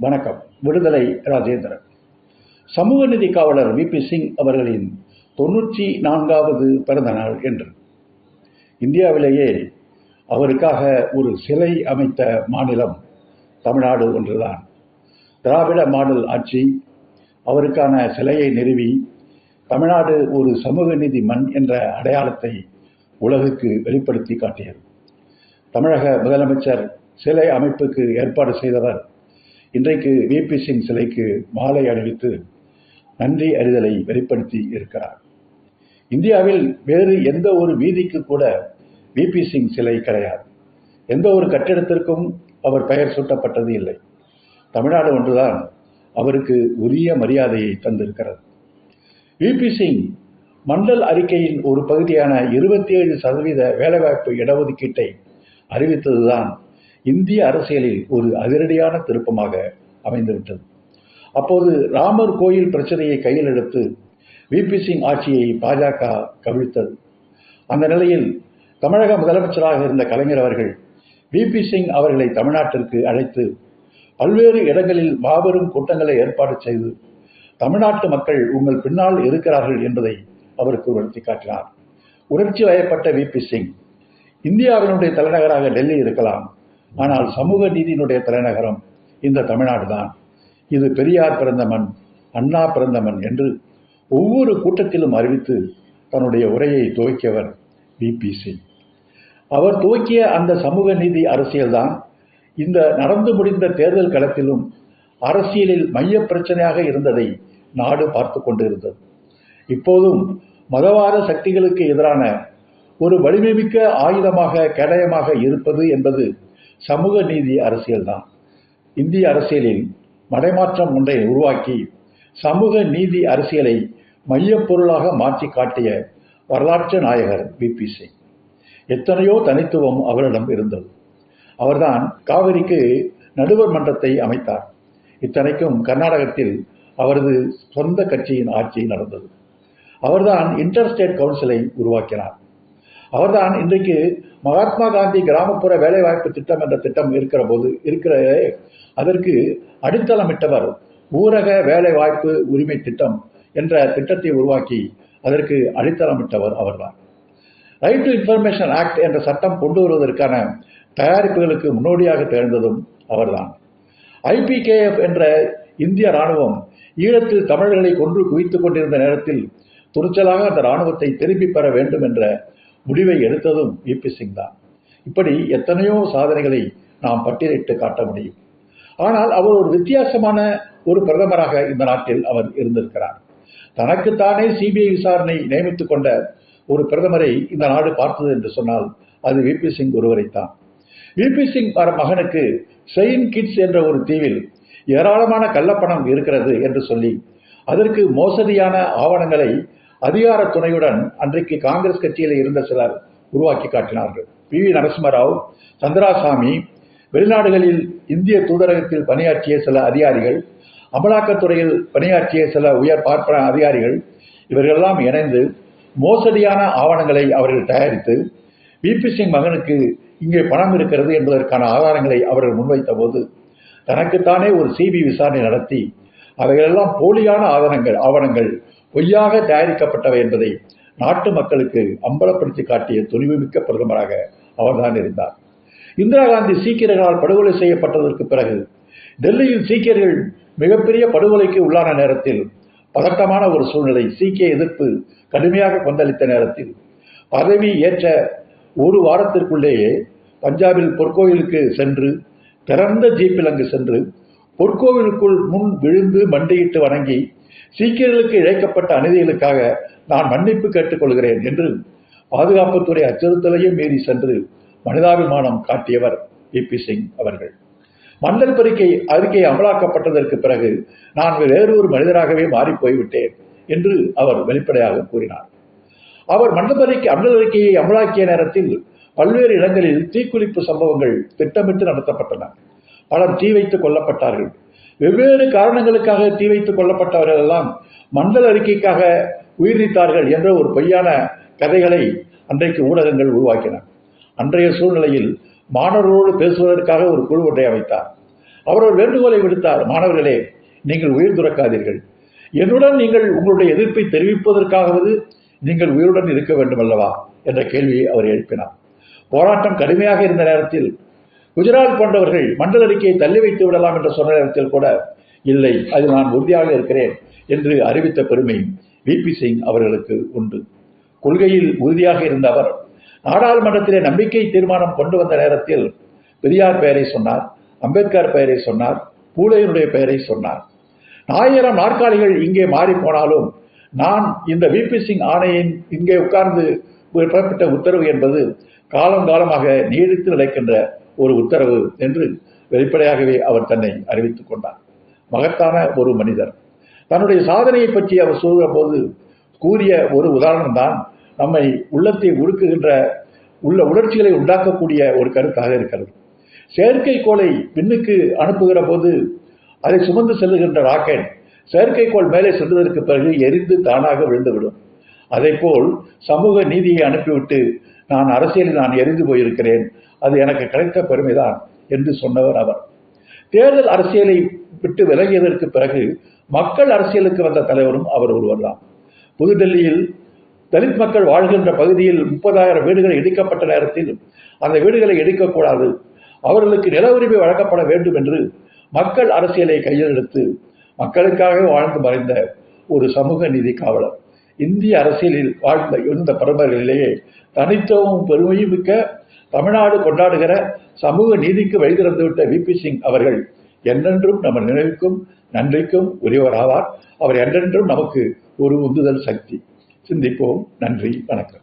வணக்கம். விடுதலை ராஜேந்திரன். சமூக நிதி காவலர் வி. பி. சிங் அவர்களின் தொண்ணூற்றி நான்காவது பிறந்த நாள் என்று. இந்தியாவிலேயே அவருக்காக ஒரு சிலை அமைத்த மாநிலம் தமிழ்நாடு ஒன்றுதான். திராவிட மாடல் ஆட்சி அவருக்கான சிலையை நிறுவி தமிழ்நாடு ஒரு சமூக நீதி மண் என்ற அடையாளத்தை உலகுக்கு வெளிப்படுத்தி காட்டியது. தமிழக முதலமைச்சர் சிலை அமைப்புக்கு ஏற்பாடு செய்தவர் இன்றைக்கு விபி சிங் சிலைக்கு மாலை அணிவித்து நன்றி அறிதலை வெளிப்படுத்தி இருக்கிறார். இந்தியாவில் வேறு எந்த ஒரு வீதிக்கு கூட விபி சிங் சிலை கிடையாது. எந்த ஒரு கட்டிடத்திற்கும் அவர் பெயர் சூட்டப்பட்டது இல்லை. தமிழ்நாடு ஒன்றுதான் அவருக்கு உரிய மரியாதையை தந்திருக்கிறது. விபி சிங் மண்டல் அறிக்கையின் ஒரு பகுதியான இருபத்தி ஏழு சதவீத வேலைவாய்ப்பு இடஒதுக்கீட்டை அறிவித்ததுதான் இந்திய அரசியலில் ஒரு அதிரடியான திருப்பமாக அமைந்துவிட்டது. அப்போது ராமர் கோயில் பிரச்சனையை கையில் எடுத்து விபி சிங் ஆட்சியை பாஜக கவிழ்த்தது. அந்த நிலையில் தமிழக முதலமைச்சராக இருந்த கலைஞர் அவர்கள் விபி சிங் அவர்களை தமிழ்நாட்டிற்கு அழைத்து பல்வேறு இடங்களில் மாபெரும் கூட்டங்களை ஏற்பாடு செய்து தமிழ்நாட்டு மக்கள் உங்கள் பின்னால் இருக்கிறார்கள் என்பதை அவருக்கு உணர்த்தி காட்டினார். உணர்ச்சி வயப்பட்ட விபி சிங் இந்தியாவினுடைய தலைநகராக டெல்லி இருக்கலாம். ஆனால் சமூக நீதியினுடைய தலைநகரம் இந்த தமிழ்நாடு தான் இது பெரியார் பிறந்த மண் அண்ணா பிறந்த மண் என்று ஒவ்வொரு கூட்டத்திலும் அறிவித்து தன்னுடைய உரையை துவக்கியவர் விபி சிங். அவர் துவக்கிய அந்த சமூக நீதி அரசியல்தான் இந்த நடந்து முடிந்த தேர்தல் களத்திலும் அரசியலில் மைய பிரச்சனையாக இருந்ததை நாடு பார்த்து கொண்டிருந்தது. இப்போதும் மதவாத சக்திகளுக்கு எதிரான ஒரு வலிமைமிக்க ஆயுதமாக கேடயமாக இருப்பது என்பது சமூக நீதி அரசியல்தான் இந்திய அரசியலில் மடைமாற்றம் ஒன்றை உருவாக்கி சமூக நீதி அரசியலை மையப்பொருளாக மாற்றி காட்டிய வரலாற்று நாயகர் விபி சிங். எத்தனையோ தனித்துவம் அவரிடம் இருந்தது. அவர்தான் காவிரிக்கு நடுவர் மன்றத்தை அமைத்தார். இத்தனைக்கும் கர்நாடகத்தில் அவரது சொந்த கட்சியின் ஆட்சி நடந்தது. அவர்தான் இன்டர் ஸ்டேட் கவுன்சிலை உருவாக்கினார். அவர்தான் இன்றைக்கு மகாத்மா காந்தி கிராமப்புற வேலைவாய்ப்பு திட்டம் என்ற திட்டம் இருக்கிற போது இருக்கிற அதற்கு அடித்தளமிட்டவர் ஊரக வேலைவாய்ப்பு உரிமை திட்டம் என்ற திட்டத்தை உருவாக்கி அதற்கு அடித்தளமிட்டவர் அவர்தான். ரைட் டு இன்ஃபர்மேஷன் ஆக்ட் என்ற சட்டம் கொண்டு வருவதற்கான தயாரிப்புகளுக்கு முன்னோடியாக திகழ்ந்ததும் அவர்தான். ஐபிகேஎஃப் என்ற இந்திய ராணுவம் ஈழத்தில் தமிழர்களை கொன்று குவித்துக் கொண்டிருந்த நேரத்தில் துணிச்சலாக அந்த ராணுவத்தை திரும்பி பெற வேண்டும் என்ற முடிவை எடுத்ததும் விபி சிங் தான். இப்படி எத்தனையோ சாதனைகளை நாம் பட்டியலிட்டு காட்ட முடியும். ஆனால் அவர் ஒரு வித்தியாசமான ஒரு பிரதமராக இந்த நாட்டில் அவர் இருந்திருக்கிறார். தனக்குத்தானே சிபிஐ விசாரணை நியமித்துக் கொண்ட ஒரு பிரதமரை இந்த நாடு பார்த்தது என்று சொன்னால் அது விபி சிங் ஒருவரைத்தான். விபி சிங் மகனுக்கு செயின் கிட்ஸ் என்ற ஒரு தீவில் ஏராளமான கள்ளப்பணம் இருக்கிறது என்று சொல்லி அதற்கு மோசடியான ஆவணங்களை அதிகார துணையுடன் அன்றைக்கு காங்கிரஸ் கட்சியில் இருந்த சிலர் உருவாக்கி காட்டினார்கள். பி. வி. நரசிம்மராவ் சந்திராசாமி வெளிநாடுகளில் இந்திய தூதரகத்தில் பணியாற்றிய சில அதிகாரிகள் அமலாக்கத்துறையில் பணியாற்றிய சில உயர் பார்ப்பன அதிகாரிகள் இவர்களெல்லாம் இணைந்து மோசடியான ஆவணங்களை அவர்கள் தயாரித்து விபி சிங் மகனுக்கு இங்கே பணம் இருக்கிறது என்பதற்கான ஆதாரங்களை அவர்கள் முன்வைத்த போது தனக்குத்தானே ஒரு சிபி விசாரணை நடத்தி அவைகளெல்லாம் போலியான ஆதாரங்கள் ஆவணங்கள் பொய்யாக தயாரிக்கப்பட்டவை என்பதை நாட்டு மக்களுக்கு அம்பலப்படுத்தி காட்டிய துணிவுமிக்க பிரதமராக அவர்தான் இருந்தார். இந்திரா காந்தி சீக்கியர்களால் படுகொலை செய்யப்பட்டதற்கு பிறகு டெல்லியில் சீக்கியர்கள் மிகப்பெரிய படுகொலைக்கு உள்ளான நேரத்தில் பதட்டமான ஒரு சூழ்நிலை சீக்கிய எதிர்ப்பு கடுமையாக கொந்தளித்த நேரத்தில் பதவி ஏற்ற ஒரு வாரத்திற்குள்ளேயே பஞ்சாபில் பொற்கோவிலுக்கு சென்று திறந்த ஜீப்பில் அங்கு சென்று பொற்கோவிலுக்குள் முன் விழுந்து மண்டியிட்டு வணங்கி சீக்கியர்களுக்கு இழைக்கப்பட்ட அநீதிகளுக்காக நான் மன்னிப்பு கேட்டுக்கொள்கிறேன் என்று பாதுகாப்புத்துறை அச்சுறுத்தலையும் மீறி சென்று மனிதாபிமானம் காட்டியவர் பி சிங் அவர்கள். மண்டல் பறிக்கை அறிக்கை அமலாக்கப்பட்டதற்கு பிறகு நான் வேறு ஒரு மனிதராகவே மாறி போய்விட்டேன் என்று அவர் வெளிப்படையாக கூறினார். அவர் மண்டல் அறிக்கை மண்டல் அறிக்கையை அமலாக்கிய நேரத்தில் பல்வேறு இடங்களில் தீக்குளிப்பு சம்பவங்கள் திட்டமிட்டு நடத்தப்பட்டன. பலர் தீ வைத்து கொல்லப்பட்டார்கள். வெவ்வேறு காரணங்களுக்காக தீ வைத்துக் கொல்லப்பட்டவர்கள் எல்லாம் மண்டல் அறிக்கைக்காக உயிர் நீத்தார்கள் என்ற ஒரு பொய்யான கதைகளை அன்றைக்கு ஊடகங்கள் உருவாக்கின. அன்றைய சூழ்நிலையில் மாணவர்களோடு பேசுவதற்காக ஒரு குழு ஒன்றை அமைத்தார். அவர் ஒரு வேண்டுகோளை விடுத்தார் மாணவர்களே நீங்கள் உயிர் துறக்காதீர்கள். என்னுடன் நீங்கள் உங்களுடைய எதிர்ப்பை தெரிவிப்பதற்காகவது நீங்கள் உயிருடன் இருக்க வேண்டும் அல்லவா என்ற கேள்வியை அவர் எழுப்பினார். போராட்டம் கடுமையாக இருந்த நேரத்தில் குஜராத் போன்றவர்கள் மண்டல அறிக்கையை தள்ளி வைத்து விடலாம் என்று சொன்ன நேரத்தில் கூட இல்லை அது நான் உறுதியாக இருக்கிறேன் என்று அறிவித்த பெருமை விபி சிங் அவர்களுக்கு உண்டு. கொள்கையில் உறுதியாக இருந்த அவர் நாடாளுமன்றத்திலே நம்பிக்கை தீர்மானம் கொண்டு வந்த நேரத்தில் பெரியார் பெயரை சொன்னார் அம்பேத்கர் பெயரை சொன்னார் பூலையனுடைய பெயரை சொன்னார். ஆயிரம் நாற்காலிகள் இங்கே மாறி போனாலும் நான் இந்த விபி சிங் ஆணையின் இங்கே உட்கார்ந்து பிறப்பிட்ட உத்தரவு என்பது காலம் காலமாக நீடித்து நிலைக்கின்ற ஒரு உத்தரவு என்று வெளிப்படையாகவே அவர் தன்னை அறிவித்துக் கொண்டார். மகத்தான ஒரு மனிதர். தன்னுடைய சாதனையை பற்றி அவர் சொல்கிற போது கூறிய ஒரு உதாரணம் தான் நம்மை உள்ளத்தை உருக்குகின்ற உள்ள உணர்ச்சிகளை உண்டாக்கக்கூடிய ஒரு கருத்தாக இருக்கிறது. செயற்கைக்கோளை விண்ணுக்கு அனுப்புகிற போது அதை சுமந்து செல்லுகின்ற ராக்கெட் செயற்கைக்கோள் மேலே சென்றதற்கு பிறகு எரிந்து தானாக விழுந்துவிடும். போல் சமூக நீதியை அனுப்பிவிட்டு நான் அரசியலில் நான் எரிந்து போயிருக்கிறேன். அது எனக்கு கிடைத்த பெருமைதான் என்று சொன்னவர் அவர். தேர்தல் அரசியலை விட்டு விலகியதற்கு பிறகு மக்கள் அரசியலுக்கு வந்த தலைவரும் அவர் ஒருவர்தான். புதுடெல்லியில் தலித் மக்கள் வாழ்கின்ற பகுதியில் முப்பதாயிரம் வீடுகள் இடிக்கப்பட்ட நேரத்தில் அந்த வீடுகளை இடிக்கக்கூடாது. அவர்களுக்கு நில உரிமை வழங்கப்பட வேண்டும் என்று மக்கள் அரசியலை கையில் எடுத்து மக்களுக்காக வாழ்ந்து மறைந்த ஒரு சமூக நீதி காவலர். இந்திய அரசியலில் வாழ்ந்த இருந்த பிரபர்களிலேயே தனித்துவமும் பெருமையும் மிக்க தமிழ்நாடு கொண்டாடுகிற சமூக நீதிக்கு வழி திறந்துவிட்ட விபி சிங் அவர்கள் என்றென்றும் நம்ம நினைவுக்கும் நன்றிக்கும் உரியவராவார். அவர் என்றென்றும் நமக்கு ஒரு உந்துதல் சக்தி. சிந்திப்போம். நன்றி. வணக்கம்.